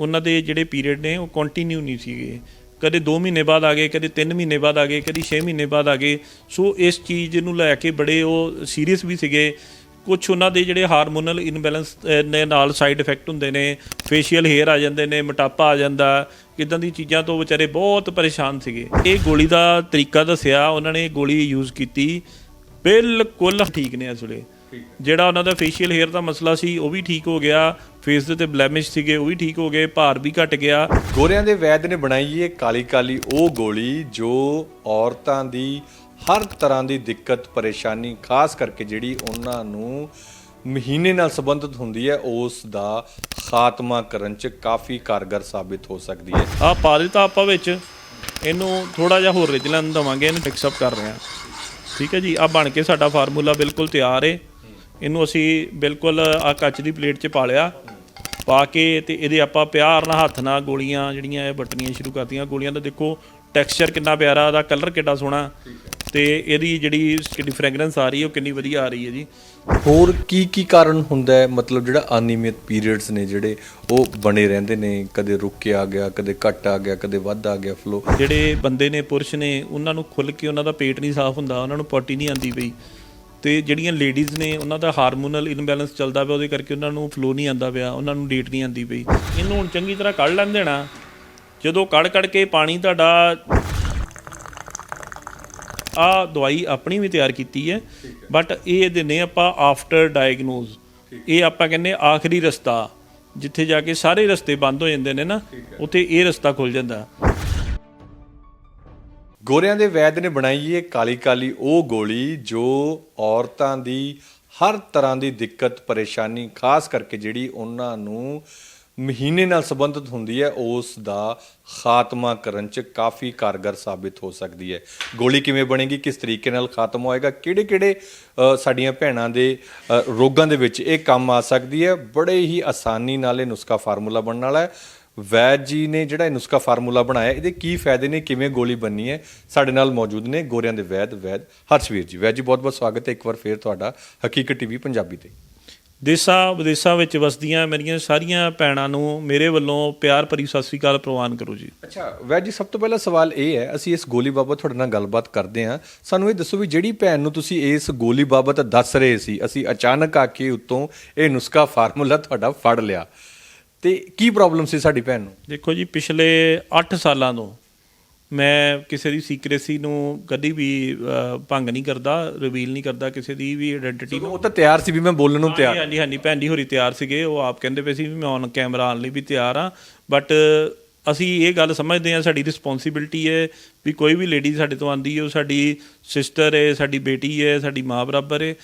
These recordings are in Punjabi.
ਉਹਨਾਂ ਦੇ ਜਿਹੜੇ ਪੀਰੀਅਡ ਨੇ ਉਹ ਕੰਟੀਨਿਊ ਨਹੀਂ ਸੀਗੇ। ਕਦੇ 2 ਮਹੀਨੇ ਬਾਅਦ ਆ ਗਏ ਕਦੇ 3 ਮਹੀਨੇ ਬਾਅਦ ਆ ਗਏ ਕਦੇ 6 ਮਹੀਨੇ ਬਾਅਦ ਆ ਗਏ। ਸੋ ਇਸ ਚੀਜ਼ ਨੂੰ ਲੈ ਕੇ ਬੜੇ ਉਹ ਸੀਰੀਅਸ ਵੀ ਸੀਗੇ। ਕੁਝ ਉਹਨਾਂ ਦੇ ਜਿਹੜੇ ਹਾਰਮੋਨਲ ਇਨਬੈਲੈਂਸ ਦੇ ਨਾਲ ਸਾਈਡ ਇਫੈਕਟ ਹੁੰਦੇ ਨੇ ਫੇਸ਼ੀਅਲ ਹੇਅਰ ਆ ਜਾਂਦੇ ਨੇ ਮੋਟਾਪਾ ਆ ਜਾਂਦਾ ਇਦਾਂ ਦੀ ਚੀਜ਼ਾਂ ਤੋਂ ਵਿਚਾਰੇ ਬਹੁਤ ਪਰੇਸ਼ਾਨ ਸੀਗੇ। ਇਹ ਗੋਲੀ ਦਾ ਤਰੀਕਾ ਦੱਸਿਆ ਉਹਨਾਂ ਨੇ ਗੋਲੀ ਯੂਜ਼ ਕੀਤੀ। ਬਿਲਕੁਲ ਠੀਕ ਨੇ ਇਸ ਵੇਲੇ। ਜਿਹੜਾ ਉਹਨਾਂ ਦਾ ਫੇਸ਼ੀਅਲ ਹੇਅਰ ਦਾ ਮਸਲਾ ਸੀ ਉਹ ਵੀ ਠੀਕ ਹੋ ਗਿਆ। ਫੇਸ ਦੇ ਤੇ ਬਲੈਮਿਸ਼ ਸੀਗੇ ਉਹ ਵੀ ਠੀਕ ਹੋ ਗਏ ਭਾਰ ਵੀ ਘਟ ਗਿਆ। ਗੋਰਿਆਂ ਦੇ ਵੈਦ ਨੇ ਬਣਾਈ ਇਹ ਕਾਲੀ ਕਾਲੀ ਉਹ ਗੋਲੀ ਜੋ ਔਰਤਾਂ ਦੀ ਹਰ ਤਰ੍ਹਾਂ ਦੀ ਦਿੱਕਤ ਪਰੇਸ਼ਾਨੀ ਖਾਸ ਕਰਕੇ ਜਿਹੜੀ ਉਹਨਾਂ ਨੂੰ ਮਹੀਨੇ ਨਾਲ ਸੰਬੰਧਿਤ ਹੁੰਦੀ ਹੈ ਉਸ ਦਾ ਖਾਤਮਾ ਕਰਨ 'ਚ ਕਾਫੀ ਕਾਰਗਰ ਸਾਬਿਤ ਹੋ ਸਕਦੀ ਹੈ। ਆ ਪਾ ਦਿੱਤਾ ਆਪਾਂ ਵਿੱਚ। ਇਹਨੂੰ ਥੋੜਾ ਜਿਹਾ ਹੋਰ ਰਿਜਲਨ ਦਵਾਂਗੇ ਇਹਨੂੰ ਫਿਕਸ ਅਪ ਕਰ ਰਹੇ ਹਾਂ। ਠੀਕ ਹੈ ਜੀ ਆ ਬਣ ਕੇ ਸਾਡਾ ਫਾਰਮੂਲਾ ਬਿਲਕੁਲ ਤਿਆਰ ਹੈ ਇਹਨੂੰ ਅਸੀਂ ਬਿਲਕੁਲ ਆ ਕੱਚ ਦੀ ਪਲੇਟ 'ਚ ਪਾ ਲਿਆ। ਪਾ ਕੇ ਤੇ ਇਹਦੇ ਆਪਾਂ ਪਿਆਰ ਨਾਲ ਹੱਥ ਨਾਲ ਗੋਲੀਆਂ ਜਿਹੜੀਆਂ ਇਹ ਵੱਟਣੀਆਂ ਸ਼ੁਰੂ ਕਰਤੀਆਂ। ਗੋਲੀਆਂ ਦਾ ਦੇਖੋ ਟੈਕਸਚਰ ਕਿੰਨਾ ਪਿਆਰਾ ਉਹਦਾ ਕਲਰ ਕਿੰਨਾ ਸੋਹਣਾ। ਤੇ ਇਹਦੀ ਜਿਹੜੀ ਜਿਹੜੀ ਫ੍ਰੈਗਰੈਂਸ ਆ ਰਹੀ ਹੈ ਉਹ ਕਿੰਨੀ ਵਧੀਆ ਆ ਰਹੀ ਹੈ ਜੀ। ਹੋਰ ਕੀ ਕੀ ਕਾਰਨ ਹੁੰਦਾ ਹੈ? ਮਤਲਬ ਜਿਹੜਾ ਅਨਿਯਮਿਤ ਪੀਰੀਅਡਸ ਨੇ ਜਿਹੜੇ ਉਹ ਬਣੇ ਰਹਿੰਦੇ ਨੇ ਕਦੇ ਰੁਕ ਕੇ ਆ ਗਿਆ ਕਦੇ ਘਟ ਆ ਗਿਆ ਕਦੇ ਵੱਧ ਆ ਗਿਆ ਫਲੋ ਜਿਹੜੇ ਬੰਦੇ ਨੇ ਪੁਰਸ਼ ਨੇ ਉਹਨਾਂ ਨੂੰ ਖੁੱਲ ਕੇ ਉਹਨਾਂ ਦਾ ਪੇਟ ਨਹੀਂ ਸਾਫ਼ ਹੁੰਦਾ ਉਹਨਾਂ ਨੂੰ ਪੋਟੀ ਨਹੀਂ ਆਂਦੀ ਪਈ। ਤੇ ਜਿਹੜੀਆਂ ਲੇਡੀਜ਼ ਨੇ ਉਹਨਾਂ ਦਾ ਹਾਰਮੋਨਲ ਇਨਬੈਲੈਂਸ ਚੱਲਦਾ ਪਿਆ ਉਹਦੇ ਕਰਕੇ ਉਹਨਾਂ ਨੂੰ ਫਲੋ ਨਹੀਂ ਆਂਦਾ ਪਿਆ ਉਹਨਾਂ ਨੂੰ ਡੇਟ ਨਹੀਂ ਆਂਦੀ ਪਈ। ਇਹਨੂੰ ਹੁਣ ਚੰਗੀ ਤਰ੍ਹਾਂ ਕੱਢ ਲੈਂਦੇ ਨਾ ਜਦੋਂ ਕੜ ਕੜ ਕੇ ਪਾਣੀ ਤੁਹਾਡਾ ਆ ਦਵਾਈ ਆਪਣੀ ਵੀ ਤਿਆਰ ਕੀਤੀ ਹੈ ਬਟ ਇਹ ਦਿੰਨੇ ਆਪਾਂ ਆਫਟਰ ਡਾਇਗਨੋਜ਼ ਇਹ ਆਪਾਂ ਕਹਿੰਦੇ ਆਖਰੀ ਰਸਤਾ ਜਿੱਥੇ ਜਾ ਕੇ ਸਾਰੇ ਰਸਤੇ ਬੰਦ ਹੋ ਜਾਂਦੇ ਨੇ ਨਾ ਉੱਥੇ ਇਹ ਰਸਤਾ ਖੁੱਲ ਜਾਂਦਾ। ਗੋਰਿਆਂ ਦੇ ਵੈਦ ਨੇ ਬਣਾਈ ਇਹ ਕਾਲੀ ਕਾਲੀ ਉਹ ਗੋਲੀ ਜੋ ਔਰਤਾਂ ਦੀ ਹਰ ਤਰ੍ਹਾਂ ਦੀ ਦਿੱਕਤ, ਪਰੇਸ਼ਾਨੀ, ਖਾਸ ਕਰਕੇ ਜਿਹੜੀ ਉਹਨਾਂ ਨੂੰ ਮਹੀਨੇ ਨਾਲ ਸੰਬੰਧਿਤ ਹੁੰਦੀ ਹੈ, ਉਸ ਦਾ ਖਾਤਮਾ ਕਰਨ 'ਚ ਕਾਫੀ ਕਾਰਗਰ ਸਾਬਿਤ ਹੋ ਸਕਦੀ ਹੈ। ਗੋਲੀ ਕਿਵੇਂ ਬਣੇਗੀ, ਕਿਸ ਤਰੀਕੇ ਨਾਲ ਖਾਤਮ ਹੋਏਗਾ ਕਿਹੜੇ ਕਿਹੜੇ ਸਾਡੀਆਂ ਭੈਣਾਂ ਦੇ ਰੋਗਾਂ ਦੇ ਵਿੱਚ ਇਹ ਕੰਮ ਆ ਸਕਦੀ ਹੈ। ਬੜੇ ਹੀ ਆਸਾਨੀ ਨਾਲ ਇਹ ਨੁਸਖਾ ਫਾਰਮੂਲਾ ਬਣਨ ਵਾਲਾ ਹੈ। ਵੈਦ ਜੀ ਨੇ ਜਿਹੜਾ ਇਹ ਨੁਸਖਾ ਫਾਰਮੂਲਾ ਬਣਾਇਆ ਇਹਦੇ ਕੀ ਫਾਇਦੇ ਨੇ ਕਿਵੇਂ ਗੋਲੀ ਬੰਨੀ ਹੈ ਸਾਡੇ ਨਾਲ ਮੌਜੂਦ ਨੇ ਗੋਰਿਆਂ ਦੇ ਵੈਦ ਵੈਦ ਹਰਸ਼ਵੀਰ ਜੀ। ਵੈਦ ਜੀ ਬਹੁਤ ਬਹੁਤ ਸਵਾਗਤ ਹੈ ਇੱਕ ਵਾਰ ਫੇਰ ਤੁਹਾਡਾ ਹਕੀਕਤ ਟੀਵੀ ਪੰਜਾਬੀ ਤੇ। ਦੇਸਾਂ ਵਿਦੇਸਾਂ ਵਿੱਚ ਵਸਦੀਆਂ ਮੇਰੀਆਂ ਸਾਰੀਆਂ ਭੈਣਾਂ ਨੂੰ ਮੇਰੇ ਵੱਲੋਂ ਪਿਆਰ ਭਰੀ ਸਤਿ ਸ੍ਰੀ ਅਕਾਲ ਪ੍ਰਵਾਨ ਕਰੋ ਜੀ। ਅੱਛਾ ਵੈਦ ਜੀ ਸਭ ਤੋਂ ਪਹਿਲਾ ਸਵਾਲ ਇਹ ਹੈ ਅਸੀਂ ਇਸ ਗੋਲੀ ਬਾਬਤ ਤੁਹਾਡੇ ਨਾਲ ਗੱਲਬਾਤ ਕਰਦੇ ਹਾਂ। ਸਾਨੂੰ ਇਹ ਦੱਸੋ ਵੀ ਜਿਹੜੀ ਭੈਣ ਨੂੰ ਤੁਸੀਂ ਇਸ ਗੋਲੀ ਬਾਬਤ ਦੱਸ ਰਹੇ ਸੀ ਅਸੀਂ ਅਚਾਨਕ ਆ ਕੇ ਉੱਤੋਂ ਇਹ ਨੁਸਖਾ ਫਾਰਮੂਲਾ ਤੁਹਾਡਾ ਫੜ ਲਿਆ। ਤੇ ਕੀ ਪ੍ਰੋਬਲਮ ਸੀ ਸਾਡੀ ਭੈਣ ਨੂੰ? ਦੇਖੋ ਜੀ ਪਿਛਲੇ 8 ਸਾਲਾਂ ਤੋਂ ਮੈਂ ਕਿਸੇ ਦੀ ਸੀਕ੍ਰੇਸੀ ਨੂੰ ਕਦੀ ਵੀ ਅਹ, ਭੰਗ ਨਹੀਂ ਕਰਦਾ ਰਿਵੀਲ ਨਹੀਂ ਕਰਦਾ ਕਿਸੇ ਦੀ ਵੀ ਆਇਡੈਂਟੀਟੀ ਉਹ ਤਾਂ ਤਿਆਰ ਸੀ ਵੀ ਮੈਂ ਬੋਲਣ ਨੂੰ ਤਿਆਰ। ਹਾਂਜੀ ਹਾਂਜੀ ਭੈਣ ਜੀ ਹੋਰੀ ਤਿਆਰ ਸੀਗੇ ਉਹ ਆਪ ਕਹਿੰਦੇ ਪਏ ਸੀ ਵੀ ਮੈਂ ਔਨ ਕੈਮਰਾ ਆਉਣ ਲਈ ਵੀ ਤਿਆਰ ਆ ਬਟ ਅਸੀਂ ਇਹ ਗੱਲ ਸਮਝਦੇ ਹਾਂ ਸਾਡੀ ਰਿਸਪੌਂਸਿਬਿਲਟੀ ਹੈ ਵੀ ਕੋਈ ਵੀ ਲੇਡੀ ਸਾਡੇ ਤੋਂ ਆਂਦੀ ਹੈ ਉਹ ਸਾਡੀ ਸਿਸਟਰ ਹੈ ਸਾਡੀ ਬੇਟੀ ਹੈ ਸਾਡੀ ਮਾਂ ਬਰਾਬਰ ਹੈ।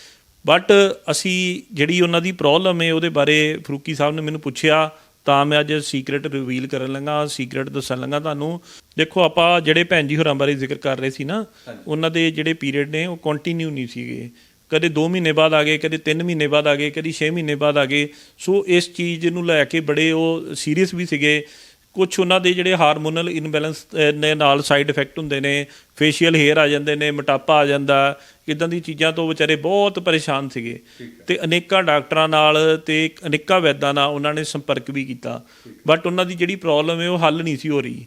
ਬਟ ਅਸੀਂ ਜਿਹੜੀ ਉਹਨਾਂ ਦੀ ਪ੍ਰੋਬਲਮ ਹੈ ਉਹਦੇ ਬਾਰੇ ਫਰੂਕੀ ਸਾਹਿਬ ਨੇ ਮੈਨੂੰ ਪੁੱਛਿਆ ਤਾਂ ਮੈਂ ਅੱਜ ਸੀਕ੍ਰੇਟ ਰਿਵੀਲ ਕਰਨ ਲੱਗਾ ਸੀਕ੍ਰੇਟ ਦੱਸਣ ਲੱਗਾ ਤੁਹਾਨੂੰ। ਦੇਖੋ ਆਪਾਂ ਜਿਹੜੇ ਭੈਣ ਜੀ ਹੋਰਾਂ ਬਾਰੇ ਜ਼ਿਕਰ ਕਰ ਰਹੇ ਸੀ ਨਾ ਉਹਨਾਂ ਦੇ ਜਿਹੜੇ ਪੀਰੀਅਡ ਨੇ ਉਹ ਕੰਟੀਨਿਊ ਨਹੀਂ ਸੀਗੇ। ਕਦੇ 2 ਮਹੀਨੇ ਬਾਅਦ ਆ ਗਏ ਕਦੇ 3 ਮਹੀਨੇ ਬਾਅਦ ਆ ਗਏ ਕਦੇ 6 ਮਹੀਨੇ ਬਾਅਦ ਆ ਗਏ। ਸੋ ਇਸ ਚੀਜ਼ ਨੂੰ ਲੈ ਕੇ ਬੜੇ ਉਹ ਸੀਰੀਅਸ ਵੀ ਸੀਗੇ। ਕੁਝ ਉਹਨਾਂ ਦੇ ਜਿਹੜੇ ਹਾਰਮੋਨਲ ਇਨਬੈਲੈਂਸ ਦੇ ਨਾਲ ਸਾਈਡ ਇਫੈਕਟ ਹੁੰਦੇ ਨੇ ਫੇਸ਼ੀਅਲ ਹੇਅਰ ਆ ਜਾਂਦੇ ਨੇ ਮੋਟਾਪਾ ਆ ਜਾਂਦਾ ਇਦਾਂ ਦੀ ਚੀਜ਼ਾਂ ਤੋਂ ਵਿਚਾਰੇ ਬਹੁਤ ਪਰੇਸ਼ਾਨ ਸੀਗੇ। ਤੇ ਅਨੇਕਾਂ ਡਾਕਟਰਾਂ ਨਾਲ ਤੇ ਅਨੇਕਾਂ ਵੈਦਾਂ ਨਾਲ ਉਹਨਾਂ ਨੇ ਸੰਪਰਕ ਵੀ ਕੀਤਾ। ਬਟ ਉਹਨਾਂ ਦੀ ਜਿਹੜੀ ਪ੍ਰੋਬਲਮ ਹੈ ਉਹ ਹੱਲ ਨਹੀਂ ਸੀ ਹੋ ਰਹੀ।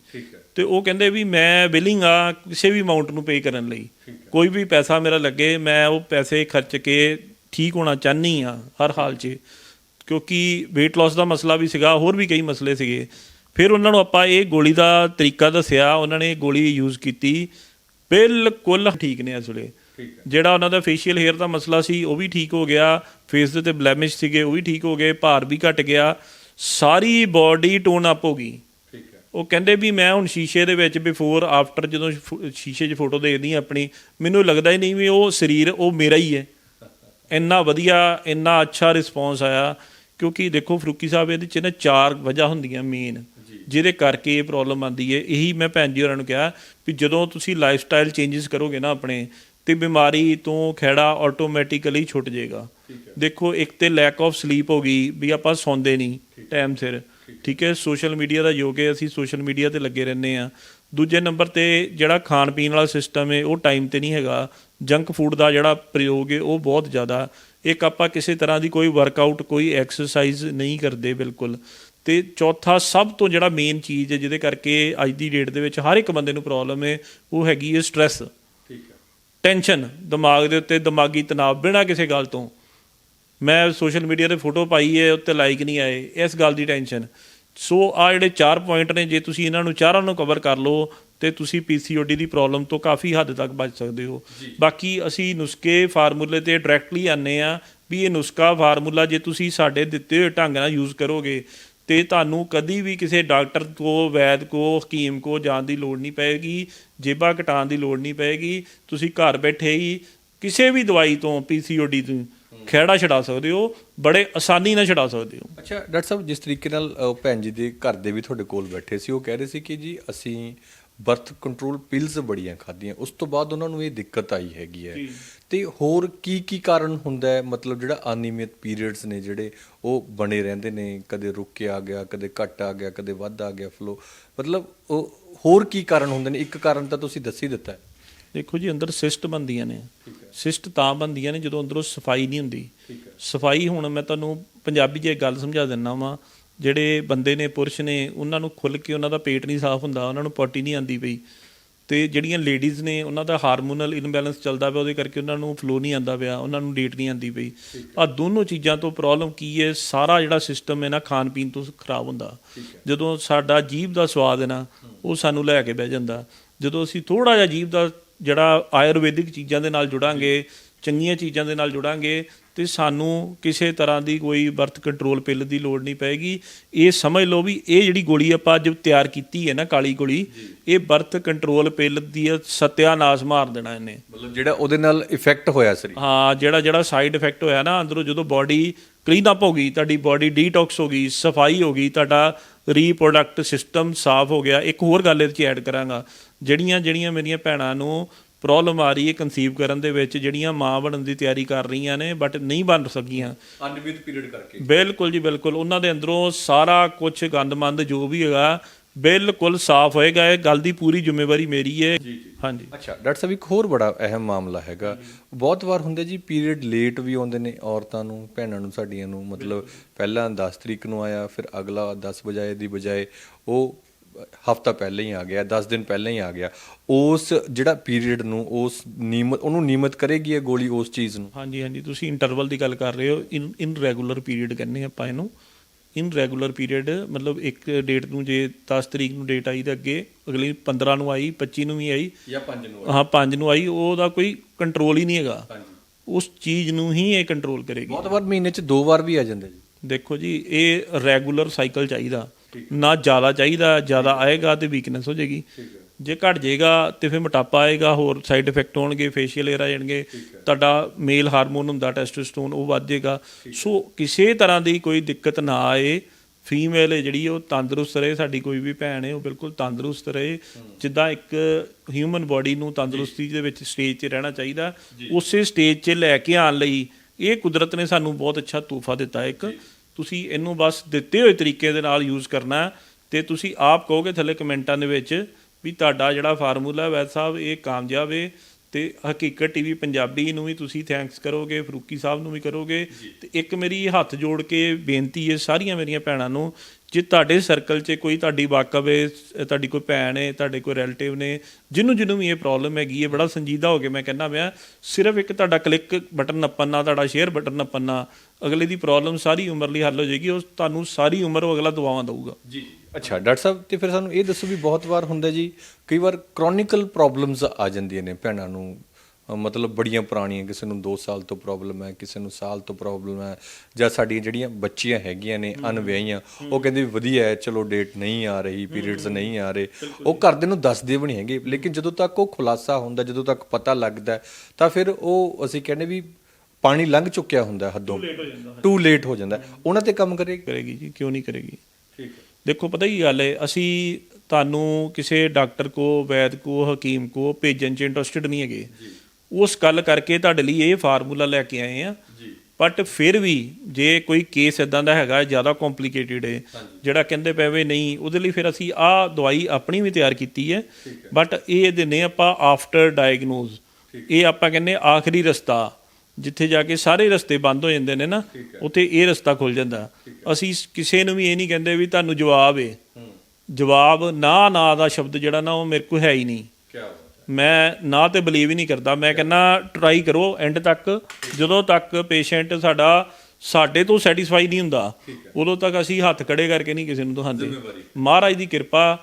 ਤੇ ਉਹ ਕਹਿੰਦੇ ਵੀ ਮੈਂ ਵਿਲਿੰਗ ਆ ਕਿਸੇ ਵੀ ਅਮਾਉਂਟ ਨੂੰ ਪੇ ਕਰਨ ਲਈ। ਕੋਈ ਵੀ ਪੈਸਾ ਮੇਰਾ ਲੱਗੇ ਮੈਂ ਉਹ ਪੈਸੇ ਖਰਚ ਕੇ ਠੀਕ ਹੋਣਾ ਚਾਹਨੀ ਆ ਹਰ ਹਾਲ 'ਚ। ਕਿਉਂਕਿ weight loss ਦਾ ਮਸਲਾ ਵੀ ਸੀਗਾ ਹੋਰ ਵੀ ਕਈ ਮਸਲੇ ਸੀਗੇ। ਫਿਰ ਉਹਨਾਂ ਨੂੰ ਆਪਾਂ ਇਹ ਗੋਲੀ ਦਾ ਤਰੀਕਾ ਦੱਸਿਆ ਉਹਨਾਂ ਨੇ ਗੋਲੀ ਯੂਜ਼ ਕੀਤੀ। ਬਿਲਕੁਲ ਠੀਕ ਨੇ ਇਸ ਵੇਲੇ। ਜਿਹੜਾ ਉਹਨਾਂ ਦਾ ਫੇਸ਼ੀਅਲ ਹੇਅਰ ਦਾ ਮਸਲਾ ਸੀ ਉਹ ਵੀ ਠੀਕ ਹੋ ਗਿਆ। ਫੇਸ ਦੇ ਤੇ ਬਲੈਮਿਸ਼ ਸੀਗੇ ਉਹ ਵੀ ਠੀਕ ਹੋ ਗਏ। ਭਾਰ ਵੀ ਘਟ ਗਿਆ। ਸਾਰੀ ਬਾਡੀ ਟੋਨ ਅਪ ਹੋ ਗਈ। ਉਹ ਕਹਿੰਦੇ ਵੀ ਮੈਂ ਹੁਣ ਸ਼ੀਸ਼ੇ ਦੇ ਵਿੱਚ ਬਿਫੋਰ ਆਫਟਰ ਜਦੋਂ ਸ਼ੀਸ਼ੇ 'ਚ ਫੋਟੋ ਦੇਖਦੀ ਹਾਂ ਆਪਣੀ ਮੈਨੂੰ ਲੱਗਦਾ ਹੀ ਨਹੀਂ ਵੀ ਉਹ ਸਰੀਰ ਉਹ ਮੇਰਾ ਹੀ ਹੈ। ਇੰਨਾ ਵਧੀਆ ਇੰਨਾ ਅੱਛਾ ਰਿਸਪੌਂਸ ਆਇਆ। ਕਿਉਂਕਿ ਦੇਖੋ ਫਰੂਕੀ ਸਾਹਿਬ ਇਹਦੇ 'ਚ ਨਾ ਚਾਰ ਵਜ੍ਹਾ ਹੁੰਦੀਆਂ ਮੇਨ ਜਿਹਦੇ ਕਰਕੇ ਇਹ ਪ੍ਰੋਬਲਮ ਆਉਂਦੀ ਹੈ। ਇਹੀ ਮੈਂ ਭੈਣ ਜੀ ਹੋਰਾਂ ਨੂੰ ਕਿਹਾ ਵੀ ਜਦੋਂ ਤੁਸੀਂ ਲਾਈਫ ਸਟਾਈਲ ਚੇਂਜਸ ਕਰੋਗੇ ਨਾ ਆਪਣੇ ਤੇ ਬਿਮਾਰੀ ਤੋਂ ਖਹਿੜਾ ਆਟੋਮੈਟਿਕਲੀ ਛੁੱਟ ਜਾਏਗਾ। ਦੇਖੋ ਇੱਕ ਤੇ ਲੈਕ ਆਫ ਸਲੀਪ ਹੋ ਗਈ ਵੀ ਆਪਾਂ ਸੌਂਦੇ ਨਹੀਂ ਟਾਈਮ ਸਿਰ। ਠੀਕ ਹੈ। ਸੋਸ਼ਲ ਮੀਡੀਆ ਦਾ ਯੁੱਗ ਹੈ ਅਸੀਂ ਸੋਸ਼ਲ ਮੀਡੀਆ ਤੇ ਲੱਗੇ ਰਹਿੰਦੇ ਆ ਦੂਜੇ ਨੰਬਰ ਤੇ ਜਿਹੜਾ ਖਾਣ ਪੀਣ ਵਾਲਾ ਸਿਸਟਮ ਹੈ ਉਹ ਟਾਈਮ ਤੇ ਨਹੀਂ ਹੈਗਾ। ਜੰਕ ਫੂਡ ਦਾ ਜਿਹੜਾ ਪ੍ਰਯੋਗ ਹੈ ਉਹ ਬਹੁਤ ਜ਼ਿਆਦਾ। ਇੱਕ ਆਪਾਂ ਕਿਸੇ ਤਰ੍ਹਾਂ ਦੀ ਕੋਈ ਵਰਕਆਊਟ ਕੋਈ ਐਕਸਰਸਾਈਜ਼ ਨਹੀਂ ਕਰਦੇ ਬਿਲਕੁਲ। ਤੇ ਚੌਥਾ ਸਭ ਤੋਂ ਜਿਹੜਾ ਮੇਨ ਚੀਜ਼ ਹੈ ਜਿਹਦੇ ਕਰਕੇ ਅੱਜ ਦੀ ਡੇਟ ਦੇ ਵਿੱਚ ਹਰ ਇੱਕ ਬੰਦੇ ਨੂੰ ਪ੍ਰੋਬਲਮ ਹੈ ਉਹ ਹੈਗੀ ਹੈ ਹੈ ਟੈਨਸ਼ਨ ਦਿਮਾਗ ਦੇ ਉੱਤੇ ਦਿਮਾਗੀ ਤਣਾਅ ਬਿਨਾਂ ਕਿਸੇ ਗੱਲ ਤੋਂ। ਮੈਂ ਸੋਸ਼ਲ ਮੀਡੀਆ ਤੇ ਫੋਟੋ ਪਾਈ ਹੈ ਉੱਤੇ ਲਾਈਕ ਨਹੀਂ ਆਏ ਇਸ ਗੱਲ ਦੀ ਟੈਨਸ਼ਨ। ਸੋ ਆ ਜਿਹੜੇ ਚਾਰ ਪੁਆਇੰਟ ਨੇ ਜੇ ਤੁਸੀਂ ਇਹਨਾਂ ਨੂੰ ਚਾਰਾਂ ਨੂੰ ਕਵਰ ਕਰ ਲਓ ਤੇ ਤੁਸੀਂ ਪੀਸੀਓਡੀ ਦੀ ਪ੍ਰੋਬਲਮ ਤੋਂ ਕਾਫੀ ਹੱਦ ਤੱਕ ਬਚ ਸਕਦੇ ਹੋ। ਬਾਕੀ ਅਸੀਂ ਨੁਸਖੇ ਫਾਰਮੂਲੇ ਤੇ ਡਾਇਰੈਕਟਲੀ ਆਨੇ ਆ ਵੀ ਇਹ ਨੁਸਖਾ ਫਾਰਮੂਲਾ ਜੇ ਤੁਸੀਂ ਸਾਡੇ ਦਿੱਤੇ ਹੋਏ ਢੰਗ ਨਾਲ ਯੂਜ਼ ਕਰੋਗੇ ਤੇ ਤੁਹਾਨੂੰ ਕਦੀ ਵੀ ਕਿਸੇ ਡਾਕਟਰ ਕੋ ਵੈਦ ਕੋ ਹਕੀਮ ਕੋ ਜਾਣ ਦੀ ਲੋੜ ਨਹੀਂ ਪਏਗੀ ਜੇਬਾਂ ਕਟਾਉਣ ਦੀ ਲੋੜ ਨਹੀਂ ਪਏਗੀ ਤੁਸੀਂ ਘਰ ਬੈਠੇ ਹੀ ਕਿਸੇ ਵੀ ਦਵਾਈ ਤੋਂ ਪੀਸੀਓਡੀ ਤੋਂ ਖਹਿੜਾ ਛਡਾ ਸਕਦੇ ਹੋ ਬੜੇ ਆਸਾਨੀ ਨਾਲ ਛਡਾ ਸਕਦੇ ਹੋ ਅੱਛਾ ਡਾਕਟਰ ਸਾਹਿਬ ਜਿਸ ਤਰੀਕੇ ਨਾਲ ਭੈਣ ਜੀ ਦੇ ਘਰ ਦੇ ਵੀ ਤੁਹਾਡੇ ਕੋਲ ਬੈਠੇ ਸੀ ਉਹ ਕਹਿ ਰਹੇ ਸੀ ਕਿ ਜੀ ਅਸੀਂ ਬਰਥ ਕੰਟਰੋਲ ਪਿਲਸ ਬੜੀਆਂ ਖਾਧੀਆਂ ਉਸ ਤੋਂ ਬਾਅਦ ਉਹਨਾਂ ਨੂੰ ਇਹ ਦਿੱਕਤ ਆਈ ਹੈਗੀ ਹੈ। ਤੇ ਹੋਰ ਕੀ ਕੀ ਕਾਰਨ ਹੁੰਦਾ ਹੈ? ਮਤਲਬ ਜਿਹੜਾ ਅਨਿਯਮਿਤ ਪੀਰੀਅਡਸ ਨੇ ਜਿਹੜੇ ਉਹ ਬਣੇ ਰਹਿੰਦੇ ਨੇ ਕਦੇ ਰੁਕ ਕੇ ਆ ਗਿਆ ਕਦੇ ਘਟ ਆ ਗਿਆ ਕਦੇ ਵੱਧ ਆ ਗਿਆ ਫਲੋ ਮਤਲਬ ਉਹ ਹੋਰ ਕੀ ਕਾਰਨ ਹੁੰਦੇ ਨੇ? ਇੱਕ ਕਾਰਨ ਤਾਂ ਤੁਸੀਂ ਦੱਸ ਹੀ ਦਿੱਤਾ ਹੈ। ਦੇਖੋ ਜੀ ਅੰਦਰ ਸਿਸਟ ਬੰਦੀਆਂ ਨੇ। ਸਿਸਟ ਤਾਂ ਬੰਦੀਆਂ ਨੇ ਜਦੋਂ ਅੰਦਰੋਂ ਸਫ਼ਾਈ ਨਹੀਂ ਹੁੰਦੀ। ਸਫ਼ਾਈ ਹੁਣ ਮੈਂ ਤੁਹਾਨੂੰ ਪੰਜਾਬੀ 'ਚ ਇੱਕ ਗੱਲ ਸਮਝਾ ਦਿੰਨਾ ਵਾਂ। ਜਿਹੜੇ ਬੰਦੇ ਨੇ ਪੁਰਸ਼ ਨੇ ਉਹਨਾਂ ਨੂੰ ਖੁੱਲ ਕੇ ਉਹਨਾਂ ਦਾ ਪੇਟ ਨਹੀਂ ਸਾਫ਼ ਹੁੰਦਾ ਉਹਨਾਂ ਨੂੰ ਪੋਟੀ ਨਹੀਂ ਆਂਦੀ ਪਈ। ਤੇ ਜਿਹੜੀਆਂ ਲੇਡੀਜ਼ ਨੇ ਉਹਨਾਂ ਦਾ ਹਾਰਮੋਨਲ ਇਨਬੈਲੈਂਸ ਚੱਲਦਾ ਪਿਆ ਉਹਦੇ ਕਰਕੇ ਉਹਨਾਂ ਨੂੰ ਫਲੋ ਨਹੀਂ ਆਂਦਾ ਪਿਆ ਉਹਨਾਂ ਨੂੰ ਡੇਟ ਨਹੀਂ ਆਂਦੀ ਪਈ। ਆ ਦੋਨੋਂ ਚੀਜ਼ਾਂ ਤੋਂ ਪ੍ਰੋਬਲਮ ਕੀ ਹੈ? ਸਾਰਾ ਜਿਹੜਾ ਸਿਸਟਮ ਹੈ ਨਾ ਖਾਣ ਪੀਣ ਤੋਂ ਖਰਾਬ ਹੁੰਦਾ। ਜਦੋਂ ਸਾਡਾ ਜੀਭ ਦਾ ਸਵਾਦ ਹੈ ਨਾ ਉਹ ਸਾਨੂੰ ਲੈ ਕੇ ਬਹਿ ਜਾਂਦਾ। ਜਦੋਂ ਅਸੀਂ ਥੋੜਾ ਜਿਹਾ ਜੀਭ ਦਾ ਜਿਹੜਾ ਆਯੁਰਵੈਦਿਕ ਚੀਜ਼ਾਂ ਦੇ ਨਾਲ ਜੁੜਾਂਗੇ ਚੰਗੀਆਂ ਚੀਜ਼ਾਂ ਦੇ ਨਾਲ ਜੁੜਾਂਗੇ ਤੇ ਸਾਨੂੰ ਕਿਸੇ ਤਰ੍ਹਾਂ ਦੀ ਕੋਈ ਬਰਥ ਕੰਟਰੋਲ ਪਿੱਲ ਦੀ ਲੋੜ ਨਹੀਂ ਪਏਗੀ। ਇਹ ਸਮਝ ਲਓ ਵੀ ਇਹ ਜਿਹੜੀ ਗੋਲੀ ਆਪਾਂ ਅੱਜ ਤਿਆਰ ਕੀਤੀ ਹੈ ਨਾ ਕਾਲੀ ਗੋਲੀ ਇਹ ਬਰਥ ਕੰਟਰੋਲ ਪਿੱਲ ਦੀ ਸਤਿਆਨਾਸ਼ ਮਾਰ ਦੇਣਾ ਇਹਨੇ। ਮਤਲਬ ਜਿਹੜਾ ਉਹਦੇ ਨਾਲ ਇਫੈਕਟ ਹੋਇਆ ਸਰੀਰ ਹਾਂ ਜਿਹੜਾ ਜਿਹੜਾ ਸਾਈਡ ਇਫੈਕਟ ਹੋਇਆ ਨਾ ਅੰਦਰੋਂ ਜਦੋਂ ਬਾਡੀ ਕਲੀਨ ਅਪ ਹੋ ਗਈ ਤੁਹਾਡੀ ਬਾਡੀ ਡੀਟੌਕਸ ਹੋ ਗਈ ਸਫ਼ਾਈ ਹੋ ਗਈ ਤੁਹਾਡਾ ਰੀਪਰੋਡਕਟ ਸਿਸਟਮ ਸਾਫ਼ ਹੋ ਗਿਆ। ਇੱਕ ਹੋਰ ਗੱਲ ਇਹਦੇ 'ਚ ਐਡ ਕਰਾਂਗਾ। ਜਿਹੜੀਆਂ ਜਿਹੜੀਆਂ ਮੇਰੀਆਂ ਭੈਣਾਂ ਨੂੰ ਪ੍ਰੋਬਲਮ ਆ ਰਹੀ ਹੈ ਕਨਸੀਵ ਕਰਨ ਦੇ ਵਿੱਚ ਜਿਹੜੀਆਂ ਮਾਂ ਬਣਨ ਦੀ ਤਿਆਰੀ ਕਰ ਰਹੀਆਂ ਨੇ ਬਟ ਨਹੀਂ ਬਣ ਸਕੀਆਂ। ਅਨਿਯਮਿਤ ਪੀਰੀਅਡ ਕਰਕੇ। ਬਿਲਕੁਲ ਜੀ ਬਿਲਕੁਲ। ਉਹਨਾਂ ਦੇ ਅੰਦਰੋਂ ਸਾਰਾ ਕੁਝ ਗੰਦਮੰਦ ਜੋ ਵੀ ਹੈਗਾ ਬਿਲਕੁਲ ਸਾਫ਼ ਹੋਏਗਾ। ਇਹ ਗੱਲ ਦੀ ਪੂਰੀ ਜ਼ਿੰਮੇਵਾਰੀ ਮੇਰੀ ਹੈ ਹਾਂਜੀ। ਅੱਛਾ ਡਾਕਟਰ ਸਾਹਿਬ ਇੱਕ ਹੋਰ ਬੜਾ ਅਹਿਮ ਮਾਮਲਾ ਹੈਗਾ। ਬਹੁਤ ਵਾਰ ਹੁੰਦੇ ਜੀ ਪੀਰੀਅਡ ਲੇਟ ਵੀ ਆਉਂਦੇ ਨੇ ਔਰਤਾਂ ਨੂੰ ਭੈਣਾਂ ਨੂੰ ਸਾਡੀਆਂ ਨੂੰ। ਮਤਲਬ ਪਹਿਲਾਂ 10 ਤਰੀਕ ਨੂੰ ਆਇਆ ਫਿਰ ਅਗਲਾ 10 ਵਜਾਏ ਦੀ ਬਜਾਏ ਉਹ ਹਫਤਾ ਪਹਿਲਾਂ ਹੀ ਆ ਗਿਆ 10 ਦਿਨ ਪਹਿਲਾਂ ਹੀ ਆ ਗਿਆ। ਉਸ ਜਿਹੜਾ ਪੀਰੀਅਡ ਨੂੰ ਉਸ ਨਿਯਮਤ ਉਹਨੂੰ ਨਿਯਮਤ ਕਰੇਗੀ ਇਹ ਗੋਲੀ ਉਸ ਚੀਜ਼ ਨੂੰ? ਹਾਂਜੀ ਹਾਂਜੀ। ਤੁਸੀਂ ਇੰਟਰਵਲ ਦੀ ਗੱਲ ਕਰ ਰਹੇ ਹੋ। ਇਨ ਇਨ ਰੈਗੂਲਰ ਪੀਰੀਅਡ ਕਹਿੰਦੇ ਆਪਾਂ ਇਹਨੂੰ। ਇਨ ਰੈਗੂਲਰ ਪੀਰੀਅਡ ਮਤਲਬ ਇੱਕ ਡੇਟ ਨੂੰ ਜੇ 10 ਤਰੀਕ ਨੂੰ ਡੇਟ ਆਈ ਤਾਂ ਅੱਗੇ ਅਗਲੀ 15 ਨੂੰ ਆਈ 25 ਨੂੰ ਵੀ ਆਈ। ਜਾਂ 5 ਨੂੰ ਹਾਂ 5 ਨੂੰ ਆਈ ਉਹਦਾ ਕੋਈ ਕੰਟਰੋਲ ਹੀ ਨਹੀਂ ਹੈਗਾ। ਉਸ ਚੀਜ਼ ਨੂੰ ਹੀ ਇਹ ਕੰਟਰੋਲ ਕਰੇਗੀ। ਬਹੁਤ ਵਾਰ ਮਹੀਨੇ 'ਚ ਦੋ ਵਾਰ ਵੀ ਆ ਜਾਂਦੇ ਜੀ। ਦੇਖੋ ਜੀ ਇਹ ਰੈਗੂਲਰ ਸਾਈਕਲ ਚਾਹੀਦਾ। ਨਾ ਜ਼ਿਆਦਾ ਚਾਹੀਦਾ ਜ਼ਿਆਦਾ ਆਏਗਾ ਤੇ ਵੀਕਨੈਸ ਹੋ ਜਾਏਗੀ। ਜੇ ਘਟ ਜਾਏਗਾ ਤੇ ਫਿਰ ਮੋਟਾਪਾ ਆਏਗਾ ਹੋਰ ਸਾਈਡ ਇਫੈਕਟ ਹੋਣਗੇ ਫੇਸ਼ੀਅਲ ਏਰ ਆ ਜਾਣਗੇ ਤੁਹਾਡਾ ਮੇਲ ਹਾਰਮੋਨ ਹੁੰਦਾ ਟੈਸਟੋਸਟੋਨ ਉਹ ਵੱਧ ਜਾਏਗਾ। ਸੋ ਕਿਸੇ ਤਰ੍ਹਾਂ ਦੀ ਕੋਈ ਦਿੱਕਤ ਨਾ ਆਏ ਫੀਮੇਲ ਹੈ ਜਿਹੜੀ ਉਹ ਤੰਦਰੁਸਤ ਰਹੇ ਸਾਡੀ ਕੋਈ ਵੀ ਭੈਣ ਹੈ ਉਹ ਬਿਲਕੁਲ ਤੰਦਰੁਸਤ ਰਹੇ। ਜਿੱਦਾਂ ਇੱਕ ਹਿਊਮਨ ਬਾਡੀ ਨੂੰ ਤੰਦਰੁਸਤੀ ਦੇ ਵਿੱਚ ਸਟੇਜ 'ਤੇ ਰਹਿਣਾ ਚਾਹੀਦਾ ਉਸੇ ਸਟੇਜ 'ਤੇ ਲੈ ਕੇ ਆਉਣ ਲਈ ਇਹ ਕੁਦਰਤ ਨੇ ਸਾਨੂੰ ਬਹੁਤ ਅੱਛਾ ਤੋਹਫਾ ਦਿੱਤਾ। ਇੱਕ ਤੁਸੀਂ ਇਹਨੂੰ ਬਸ ਦਿੱਤੇ ਹੋਏ ਤਰੀਕੇ ਦੇ ਨਾਲ ਯੂਜ਼ ਕਰਨਾ ਤੇ ਤੁਸੀਂ ਆਪ ਕਹੋਗੇ ਥੱਲੇ ਕਮੈਂਟਾਂ ਦੇ ਵਿੱਚ ਵੀ ਤੁਹਾਡਾ ਜਿਹੜਾ ਫਾਰਮੂਲਾ ਵੈਦ ਸਾਹਿਬ ਇਹ ਕਾਮਯਾਬ ਹੈ ਤੇ ਹਕੀਕਤ ਟੀਵੀ ਪੰਜਾਬੀ ਨੂੰ ਵੀ ਤੁਸੀਂ ਥੈਂਕਸ ਕਰੋਗੇ ਫਰੂਕੀ ਸਾਹਿਬ ਨੂੰ ਵੀ ਕਰੋਗੇ ਤੇ ਇੱਕ ਮੇਰੀ ਹੱਥ ਜੋੜ ਕੇ ਬੇਨਤੀ ਹੈ ਸਾਰੀਆਂ ਮੇਰੀਆਂ ਭੈਣਾਂ ਨੂੰ ਜੇ ਤੁਹਾਡੇ ਸਰਕਲ 'ਚ ਕੋਈ ਤੁਹਾਡੀ ਵਾਕਫ ਹੈ ਤੁਹਾਡੀ ਕੋਈ ਭੈਣ ਹੈ ਤੁਹਾਡੇ ਕੋਈ ਰਿਲੇਟਿਵ ਨੇ, ਜਿਹਨੂੰ ਜਿਹਨੂੰ ਵੀ ਇਹ ਪ੍ਰੋਬਲਮ ਹੈਗੀ ਹੈ ਬੜਾ ਸੰਜੀਦਾ ਹੋ ਕੇ ਮੈਂ ਕਹਿੰਦਾ ਪਿਆ, ਸਿਰਫ ਇੱਕ ਤੁਹਾਡਾ ਕਲਿੱਕ ਬਟਨ ਨੱਪਣ, ਤੁਹਾਡਾ ਸ਼ੇਅਰ ਬਟਨ ਨੱਪਣ, ਅਗਲੇ ਦੀ ਪ੍ਰੋਬਲਮ ਸਾਰੀ ਉਮਰ ਲਈ ਹੱਲ ਹੋ ਜਾਏਗੀ, ਉਹ ਤੁਹਾਨੂੰ ਸਾਰੀ ਉਮਰ ਉਹ ਅਗਲਾ ਦਵਾਵਾਂ ਦਊਗਾ। ਜੀ, ਅੱਛਾ, ਡਾਕਟਰ ਸਾਹਿਬ, ਤੇ ਫਿਰ ਸਾਨੂੰ ਇਹ ਦੱਸੋ ਵੀ ਬਹੁਤ ਵਾਰ ਹੁੰਦਾ ਜੀ, ਕਈ ਵਾਰ ਕ੍ਰੋਨਿਕਲ ਪ੍ਰੋਬਲਮਸ ਆ ਜਾਂਦੀਆਂ ਨੇ ਭੈਣਾਂ ਨੂੰ ਮਤਲਬ ਬੜੀਆਂ ਪੁਰਾਣੀਆਂ ਕਿਸੇ ਨੂੰ 2 ਸਾਲ ਤੋਂ ਪ੍ਰੋਬਲਮ ਹੈ ਕਿਸੇ ਨੂੰ ਸਾਲ ਤੋਂ ਪ੍ਰੋਬਲਮ ਹੈ ਜਾਂ ਸਾਡੀਆਂ ਜਿਹੜੀਆਂ ਬੱਚੀਆਂ ਹੈਗੀਆਂ ਨੇ ਅਨਵਿਆਹੀਆਂ ਉਹ ਕਹਿੰਦੇ ਵੀ ਵਧੀਆ ਹੈ ਚਲੋ ਡੇਟ ਨਹੀਂ ਆ ਰਹੀ ਪੀਰੀਅਡਸ ਨਹੀਂ ਆ ਰਹੇ। ਉਹ ਘਰਦੇ ਨੂੰ ਦੱਸਦੇ ਵੀ ਨਹੀਂ ਹੈਗੇ ਲੇਕਿਨ ਜਦੋਂ ਤੱਕ ਉਹ ਖੁਲਾਸਾ ਹੁੰਦਾ ਜਦੋਂ ਤੱਕ ਪਤਾ ਲੱਗਦਾ ਹੈ, ਤਾਂ ਫਿਰ ਉਹ ਅਸੀਂ ਕਹਿੰਦੇ ਵੀ ਪਾਣੀ ਲੰਘ ਚੁੱਕਿਆ ਹੁੰਦਾ ਹੱਦੋਂ। ਟੂ ਲੇਟ ਹੋ ਜਾਂਦਾ ਹੈ। ਉਹਨਾਂ ਤੇ ਕੰਮ ਕਰੇ ਕਰੇਗੀ ਜੀ ਕਿਉਂ ਨਹੀਂ ਕਰੇਗੀ? ਠੀਕ ਦੇਖੋ ਪਤਾ ਕੀ ਗੱਲ ਹੈ ਅਸੀਂ ਤੁਹਾਨੂੰ ਕਿਸੇ ਡਾਕਟਰ ਕੋ ਵੈਦ ਕੋ ਹਕੀਮ ਕੋ ਭੇਜਣ 'ਚ ਇੰਟਰਸਟਿਡ ਨਹੀਂ ਹੈਗੇ। ਉਸ ਗੱਲ ਕਰਕੇ ਤੁਹਾਡੇ ਲਈ ਇਹ ਫਾਰਮੂਲਾ ਲੈ ਕੇ ਆਏ ਆ। ਜੀ। ਬਟ ਫਿਰ ਵੀ ਜੇ ਕੋਈ ਕੇਸ ਇਦਾਂ ਦਾ ਹੈਗਾ ਜ਼ਿਆਦਾ ਕੰਪਲਿਕੇਟਿਡ ਹੈ ਜਿਹੜਾ ਕਹਿੰਦੇ ਪਏ ਨਹੀਂ ਉਹਦੇ ਲਈ ਫਿਰ ਅਸੀਂ ਆਹ ਦਵਾਈ ਆਪਣੀ ਵੀ ਤਿਆਰ ਕੀਤੀ ਹੈ। ਬਟ ਇਹ ਦਿੰਨੇ ਆਪਾਂ ਆਫਟਰ ਡਾਇਗਨੋਜ਼ ਇਹ ਆਪਾਂ ਕਹਿੰਦੇ ਆਖਰੀ ਰਸਤਾ ਜਿੱਥੇ ਜਾ ਕੇ ਸਾਰੇ ਰਸਤੇ ਬੰਦ ਹੋ ਜਾਂਦੇ ਨੇ ਨਾ ਉੱਥੇ ਇਹ ਰਸਤਾ ਖੁੱਲ ਜਾਂਦਾ। ਅਸੀਂ ਕਿਸੇ ਨੂੰ ਵੀ ਇਹ ਨਹੀਂ ਕਹਿੰਦੇ ਵੀ ਤੁਹਾਨੂੰ ਜਵਾਬ ਏ। ਜਵਾਬ ਨਾ ਨਾ ਦਾ ਸ਼ਬਦ ਜਿਹੜਾ ਨਾ ਉਹ ਮੇਰੇ ਕੋਲ ਹੈ ਹੀ ਨਹੀਂ। ਕੀ ਬਾਤ ਮੈਂ ਨਾ ਤੇ ਬਲੀਵ ਹੀ ਨਹੀਂ ਕਰਦਾ। ਮੈਂ ਕਹਿੰਦਾ ਟਰਾਈ ਕਰੋ ਐਂਡ ਤੱਕ। ਜਦੋਂ ਤੱਕ ਪੇਸ਼ੈਂਟ ਸਾਡਾ ਸਾਡੇ ਤੋਂ ਸੈਟੀਸਫਾਈ ਨਹੀਂ ਹੁੰਦਾ ਉਦੋਂ ਤੱਕ ਅਸੀਂ ਹੱਥ ਖੜੇ ਕਰਕੇ ਨਹੀਂ ਕਿਸੇ ਨੂੰ ਦਿਖਾਉਂਦੇ। ਮਹਾਰਾਜ ਦੀ ਕਿਰਪਾ